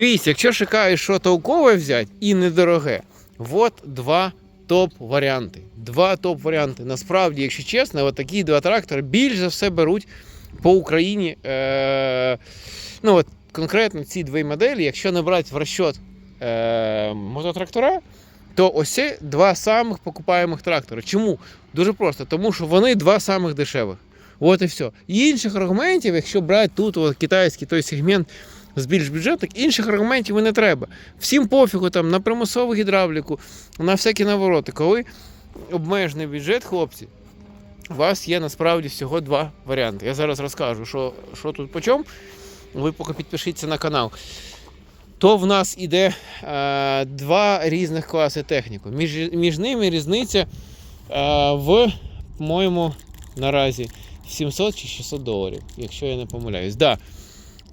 Дивіться, якщо шукаєш що толкове взяти і недороге, от два топ-варіанти. Два топ-варіанти. Насправді, якщо чесно, от такі два трактори більш за все беруть по Україні. Е- ну, от, конкретно ці дві моделі, якщо не брати в розчет е- мототрактора, то ось два самих покупаємих трактора. Чому? Дуже просто, тому що вони два самих дешевих. От і все. І інших аргументів, якщо брати тут от, китайський той сегмент з більш бюджетних, інших аргументів і не треба. Всім пофігу там на примусову гідравліку, на всякі навороти. Коли обмежений бюджет, хлопці, у вас є насправді всього два варіанти. Я зараз розкажу, що, що тут по чому. Ви поки підпишіться на канал. То в нас іде е, два різних класи техніки. Між, між ними різниця е, в, по-моєму, наразі 700 чи 600 доларів, якщо я не помиляюсь. Да.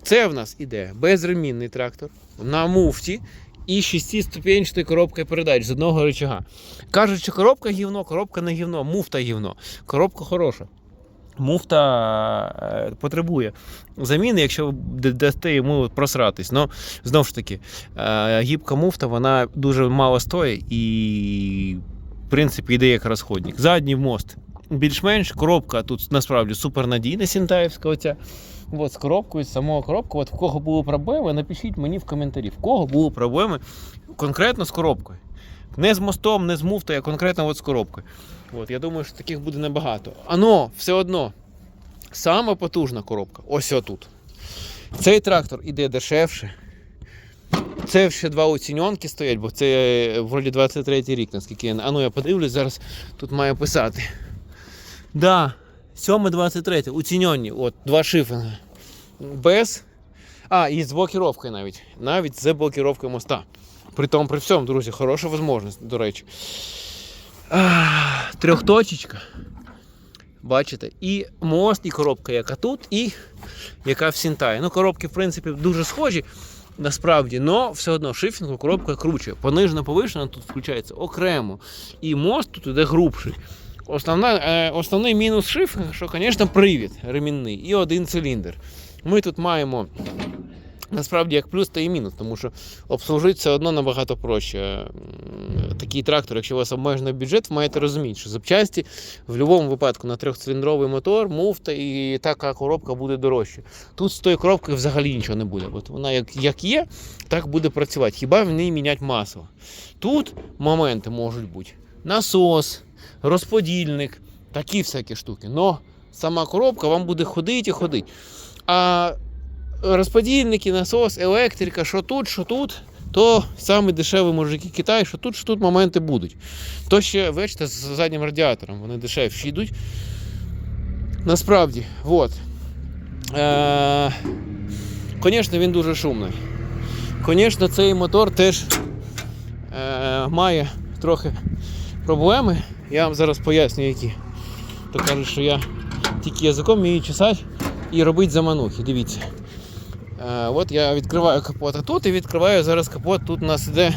Це в нас іде безремінний трактор на муфті і шестиступенчатою коробкою передач з одного рычага. Кажуть, що коробка гівно, коробка не гівно, муфта гівно. Коробка хороша. Муфта е, потребує заміни, якщо ви дасте йому просратись. Ну, знову ж таки, е, гібка муфта вона дуже мало стоїть і, в принципі, йде як розходник. Задній мост більш-менш коробка тут насправді супернадійна сінтаївська оця. От з коробкою, з самого коробку. От в кого були проблеми, напишіть мені в коментарі, в кого були проблеми конкретно з коробкою. Не з мостом, не з муфтою, а конкретно от з коробкою. От, я думаю, що таких буде небагато. Ано, все одно, сама потужна коробка. Ось отут. Цей трактор іде дешевше. Це ще два оціньонки стоять, бо це е, вроді 23 рік, наскільки я. А ну я подивлюсь, зараз тут має писати. Да, 7-23, уціньонні, от, два шифинги. Без. А, і з блокіровкою навіть. Навіть з блокіровкою моста. При тому, при всьому, друзі, хороша можливість, до речі. Трьохточечка. Бачите? І мост, і коробка, яка тут, і яка в Сінтаї. Ну, коробки, в принципі, дуже схожі, насправді, але все одно шифінгу коробка круче. Понижена повишена тут включається окремо. І мост тут іде грубший. Основна, е, основний мінус шифінга, що, звісно, привід ремінний і один циліндр. Ми тут маємо насправді як плюс, та і мінус, тому що обслужити все одно набагато проще. Такий трактор, якщо у вас обмежений бюджет, ви маєте розуміти, що запчасті в будь-якому випадку на трьохциліндровий мотор, муфта і така коробка буде дорожче. Тут з тої коробки взагалі нічого не буде. От вона як, як є, так буде працювати. Хіба в ній міняти масло. Тут моменти можуть бути насос, розподільник, такі всякі штуки. Но сама коробка вам буде ходити і ходити. А розподільники, насос, електрика, що тут, що тут, то саме дешеві мужики Китаю, що тут, що тут моменти будуть. То ще, бачите, з заднім радіатором вони дешевші йдуть. Насправді, от. Е- Звісно, він дуже шумний. Звісно, цей мотор теж е- має трохи проблеми. Я вам зараз поясню, які. То кажуть, що я тільки язиком вмію чесати і робити заманухи. Дивіться. Е, от я відкриваю капот тут і відкриваю зараз капот. Тут у нас іде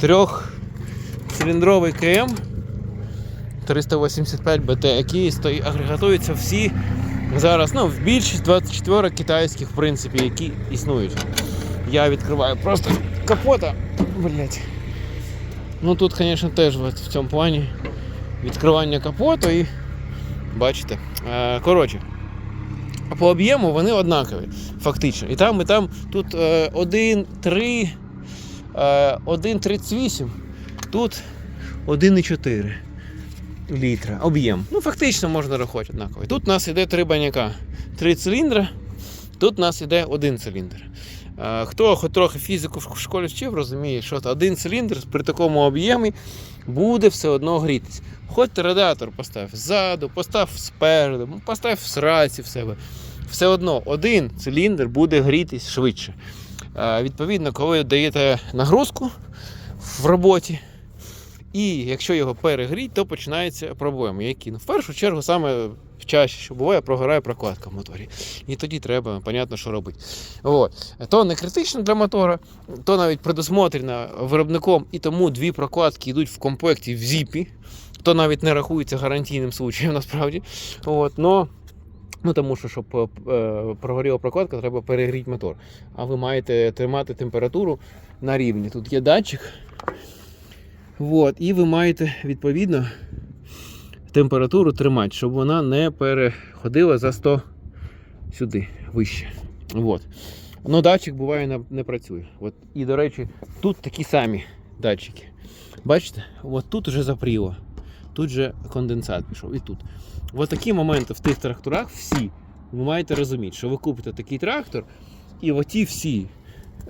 трьохциліндровий КМ 385 БТ, який стоїть, агрегатуються всі зараз, ну, в більшість 24 китайських, в принципі, які існують. Я відкриваю просто капота. Блять. Ну тут, звісно, теж в цьому плані відкривання капоту і бачите. Е, коротше, по об'єму вони однакові, фактично. І там, і там тут е, 1,3, е, 1,38, тут 1,4 літра об'єм. Ну, фактично можна рахувати однаково. Тут у нас іде три баняка, три циліндри, тут у нас іде один циліндр. Е, Хто хоч трохи фізику в школі вчив, розуміє, що один циліндр при такому об'ємі буде все одно грітись. Хоч радіатор постав ззаду, постав спереду, постав в сраці в себе. Все одно один циліндр буде грітись швидше. Е, Відповідно, коли даєте нагрузку в роботі, і якщо його перегріть, то починаються проблеми. Які ну, в першу чергу саме чаще, що буває, прогорає прокладка в моторі. І тоді треба, понятно, що робити. От. То не критично для мотора, то навіть предусмотрено виробником, і тому дві прокладки йдуть в комплекті в зіпі, то навіть не рахується гарантійним случаєм насправді. От. Но Ну, тому що, щоб е, е, прогоріла прокладка, треба перегріти мотор. А ви маєте тримати температуру на рівні. Тут є датчик. От, і ви маєте відповідно температуру тримати, щоб вона не переходила за 100 сюди вище. От. Ну, датчик буває не, працює. От. І, до речі, тут такі самі датчики. Бачите? От тут вже запріло. Тут же конденсат пішов. І тут. Ось такі моменти в тих тракторах всі. Ви маєте розуміти, що ви купите такий трактор, і оті всі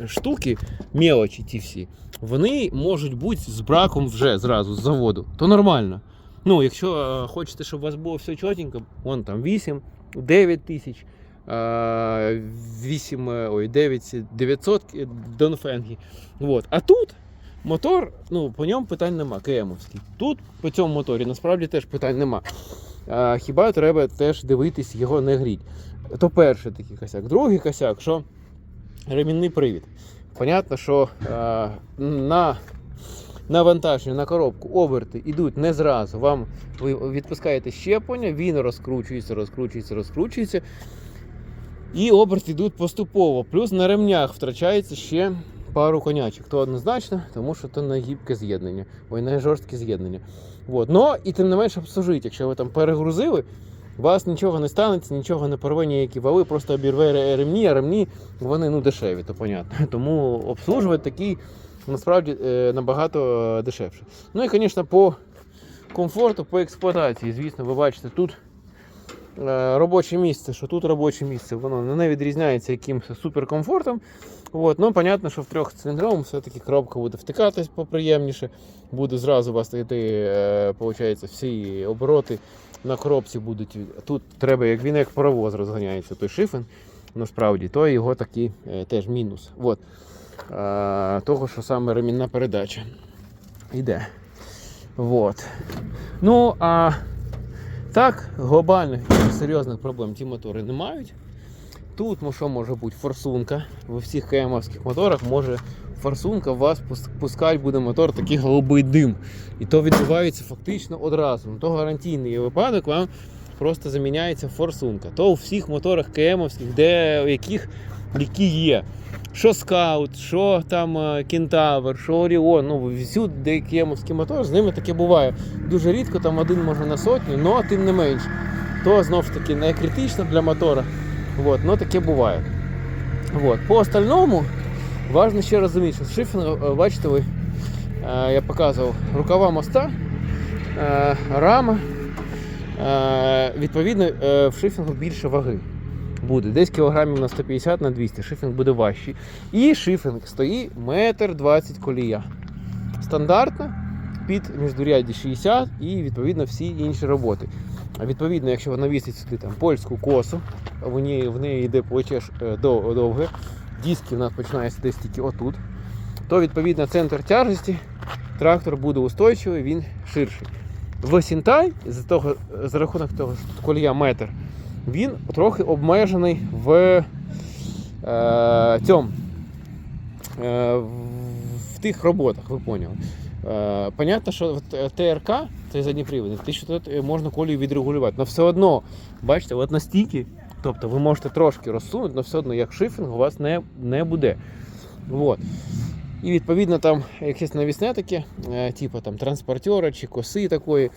штуки, мелочі ті всі, вони можуть бути з браком вже зразу з заводу. То нормально. Ну, якщо е, хочете, щоб у вас було все чотенько, вон там 8, 9 тисяч, е, 8, е, ой, 9, 900 Донфенгі. Вот. А тут мотор, ну, по ньому питань нема, КМовський. Тут по цьому моторі насправді теж питань нема. А, хіба треба теж дивитись, його не гріть. То перший такий косяк. Другий косяк, що ремінний привід. Понятно, що а, на навантаження на коробку оберти йдуть не зразу. Вам ви відпускаєте щеплення, він розкручується, розкручується, розкручується. І оберти йдуть поступово. Плюс на ремнях втрачається ще пару конячок. То однозначно, тому що то не гібке з'єднання, ой, не жорстке з'єднання. Вот. Но і тим не менш обслужити, якщо ви там перегрузили, у вас нічого не станеться, нічого не порве ніякі вали, просто обірве ремні, а ремні вони ну, дешеві, то понятно. Тому обслужувати такий насправді е, набагато е, дешевше. Ну і, звісно, по комфорту, по експлуатації, звісно, ви бачите, тут е, робоче місце, що тут робоче місце, воно не відрізняється якимось суперкомфортом. От, ну, понятно, що в трьохциліндровому все-таки коробка буде втикатись поприємніше, буде зразу у вас йти, получається, всі обороти на коробці будуть. Тут треба, як він як паровоз розганяється, той шифен, насправді, то його такий теж мінус. От. Того, що саме ремінна передача йде. Вот. Ну, а так, глобальних серйозних проблем ті мотори не мають. Тут ну, що може бути? Форсунка. В всіх КМовських моторах може форсунка у вас пускати буде мотор такий голубий дим. І то відбувається фактично одразу. Ну, То гарантійний випадок вам просто заміняється форсунка. То у всіх моторах КМовських, де, у яких які є. Що скаут, що там е, кентавр, що Оріон, ну всюди, де КМовський мотор, з ними таке буває. Дуже рідко, там один може на сотню, але тим не менш. То знову ж таки не критично для мотора. Вот, но таке буває. Вот. По остальному важно ще розуміти, що шифінг, е, бачите ви, е, я показував рукава моста, рама. Відповідно, в шифінгу більше ваги буде. Десь кілограмів на 150 на 200, шифінг буде важчий. І шифінг стоїть метр 20 колія. Стандартно під міждурядді 60 і відповідно всі інші роботи. А відповідно, якщо навісить сюди там польську косу, в ній, в неї йде плече довге, диски в нас починаються десь тільки отут, то відповідно центр тяжесті трактор буде устойчивий, він ширший. В Сінтай, з того, за рахунок того, що колія метр, він трохи обмежений в е, цьому. Е, в, тих роботах, ви поняли. Е, понятно, що е, ТРК, це задніприводний, те, що тут е, можна колію відрегулювати. Але все одно, бачите, от настільки, тобто ви можете трошки розсунути, але все одно як шифінг у вас не, не буде. Вот. І відповідно там якесь навісне таке, е, типу там транспортера чи коси такої, е,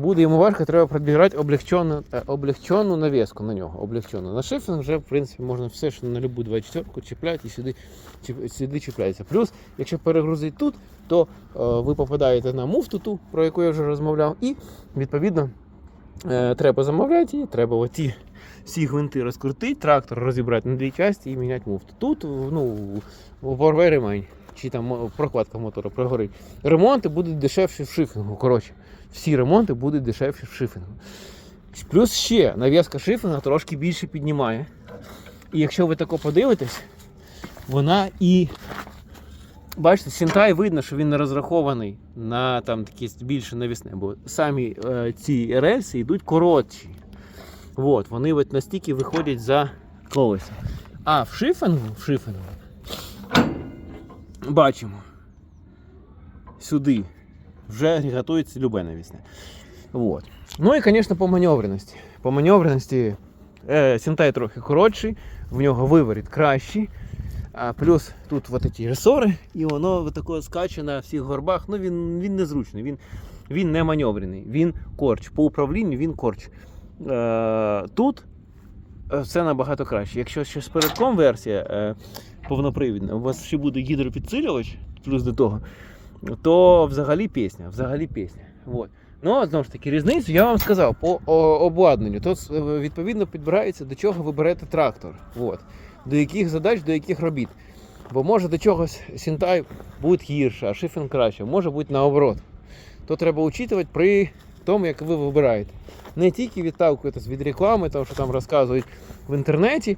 буде йому важко, треба підбирати облегчену, е, облегчену навіску на нього. Облегчену. На шифінг вже в принципі можна все, що на любу 24 чіпляти і сюди, сюди чіпляється. Плюс, якщо перегрузити тут, то е, ви попадаєте на муфту ту, про яку я вже розмовляв, і відповідно е, треба замовляти її, треба оті всі гвинти розкрутити, трактор розібрати на дві частини і міняти муфту. Тут ну, порве ремень, чи там прокладка мотора прогорить. Ремонти будуть дешевші в шифінгу. Коротше, всі ремонти будуть дешевші в шифінгу. Плюс ще нав'язка шифінга трошки більше піднімає. І якщо ви тако подивитесь, вона і. Бачите, Сінтай видно, що він не розрахований на там такі більше навісне, бо самі е, ці рельси йдуть коротші. От, вони от настільки виходять за колеса. А в шифінгу, в шифінгу бачимо. Сюди вже готується любе навісне. Вот. Ну і, звісно, по маневреності. По маневреності Е, Сінтай трохи коротший, в нього виворіт кращий. А плюс тут от ці ресори, і воно тако скаче на всіх горбах. Ну він, він незручний, він, він не маневрений, він корч. По управлінню він корч. Е, тут е, все набагато краще. Якщо ще з передком версія е, повнопривідна, у вас ще буде гідропідсилювач, плюс до того, то взагалі пісня. Взагалі пісня. Вот. Ну, знову ж таки, різницю я вам сказав по обладнанню. Тут е, відповідно підбирається, до чого ви берете трактор. Вот. До яких задач, до яких робіт. Бо може до чогось сінтай буде гірше, а шифінг краще, може бути наоборот. То треба учитувати при тому, як ви вибираєте. Не тільки відталкуєтесь від реклами, того, що там розказують в інтернеті,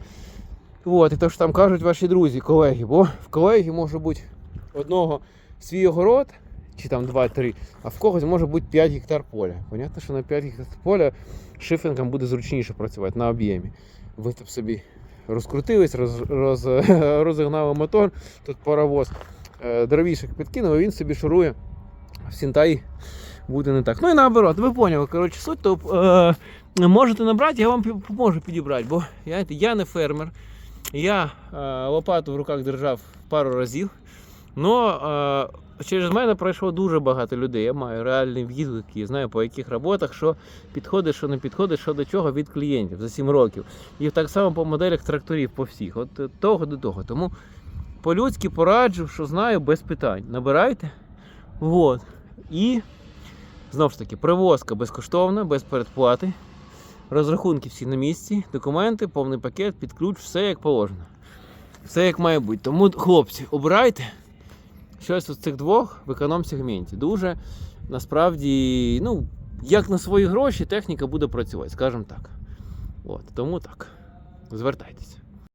от, і те, що там кажуть ваші друзі, колеги. Бо в колеги може бути одного свій огород, чи там 2-3, а в когось може бути 5 гектар поля. Понятно, що на 5 гектар поля шифінгом буде зручніше працювати на об'ємі. Ви там собі розкрутились, роз, роз, розігнали мотор, тут паровоз, е, дровішек підкинув, і він собі шурує в сінтаї буде не так. Ну і наоборот, ви поняли, коротше, суть, то е, можете набрати, я вам пі- поможу підібрати, бо знаєте, я не фермер. Я е, лопату в руках держав пару разів. Но е, через мене пройшло дуже багато людей. Я маю реальний відгук і знаю по яких роботах, що підходить, що не підходить, що до чого від клієнтів за 7 років. І так само по моделях тракторів по всіх. От е, того до того. Тому по-людськи пораджу, що знаю, без питань. Набирайте. Вот. І знову ж таки, привозка безкоштовна, без передплати. Розрахунки всі на місці, документи, повний пакет, під ключ, все як положено. Все як має бути. Тому, хлопці, обирайте щось з цих двох в економ-сегменті. Дуже насправді, ну, як на свої гроші, техніка буде працювати, скажімо так. От, тому так. Звертайтеся.